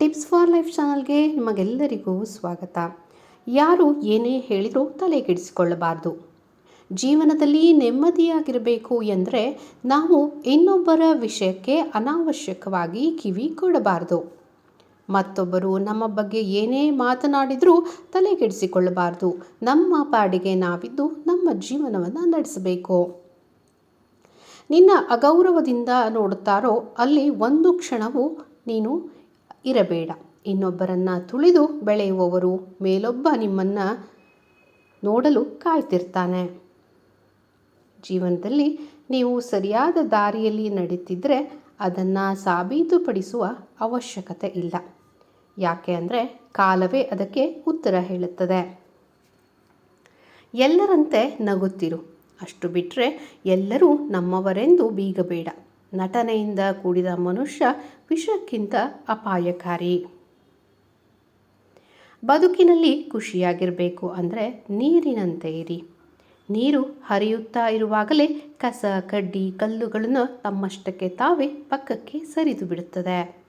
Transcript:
Tips for life ಚಾನಲ್ಗೆ ನಿಮಗೆಲ್ಲರಿಗೂ ಸ್ವಾಗತ. ಯಾರು ಏನೇ ಹೇಳಿದರೂ ತಲೆಗೆಡಿಸಿಕೊಳ್ಳಬಾರ್ದು ಜೀವನದಲ್ಲಿ ನೆಮ್ಮದಿಯಾಗಿರಬೇಕು ಎಂದರೆ ನಾವು ಇನ್ನೊಬ್ಬರ ವಿಷಯಕ್ಕೆ ಅನಾವಶ್ಯಕವಾಗಿ ಕಿವಿ ಕೊಡಬಾರ್ದು. ಮತ್ತೊಬ್ಬರು ನಮ್ಮ ಬಗ್ಗೆ ಏನೇ ಮಾತನಾಡಿದರೂ ತಲೆಗೆಡಿಸಿಕೊಳ್ಳಬಾರ್ದು ನಮ್ಮ ಪಾಡಿಗೆ ನಾವಿದ್ದು ನಮ್ಮ ಜೀವನವನ್ನು ನಡೆಸಬೇಕು. ನಿನ್ನ ಅಗೌರವದಿಂದ ನೋಡುತ್ತಾರೋ ಅಲ್ಲಿ ಒಂದು ಕ್ಷಣವು ನೀನು ಇರಬೇಡ. ಇನ್ನೊಬ್ಬರನ್ನು ತುಳಿದು ಬೆಳೆಯುವವರು ಮೇಲೊಬ್ಬ ನಿಮ್ಮನ್ನು ನೋಡಲು ಕಾಯ್ತಿರ್ತಾನೆ. ಜೀವನದಲ್ಲಿ ನೀವು ಸರಿಯಾದ ದಾರಿಯಲ್ಲಿ ನಡೀತಿದ್ರೆ ಅದನ್ನು ಸಾಬೀತುಪಡಿಸುವ ಅವಶ್ಯಕತೆ ಇಲ್ಲ. ಯಾಕೆ ಅಂದರೆ ಕಾಲವೇ ಅದಕ್ಕೆ ಉತ್ತರ ಹೇಳುತ್ತದೆ. ಎಲ್ಲರಂತೆ ನಗುತ್ತಿರು. ಅಷ್ಟು ಬಿಟ್ಟರೆ ಎಲ್ಲರೂ ನಮ್ಮವರೆಂದು ಬೀಗಬೇಡ. ನಟನೆಯಿಂದ ಕೂಡಿದ ಮನುಷ್ಯ ವಿಷಕ್ಕಿಂತ ಅಪಾಯಕಾರಿ. ಬದುಕಿನಲ್ಲಿ ಖುಷಿಯಾಗಿರಬೇಕು ಅಂದರೆ ನೀರಿನಂತೆ ಇರಿ. ನೀರು ಹರಿಯುತ್ತಾ ಇರುವಾಗಲೇ ಕಸ, ಕಡ್ಡಿ, ಕಲ್ಲುಗಳನ್ನು ತಮ್ಮಷ್ಟಕ್ಕೆ ತಾವೇ ಪಕ್ಕಕ್ಕೆ ಸರಿದು ಬಿಡುತ್ತದೆ.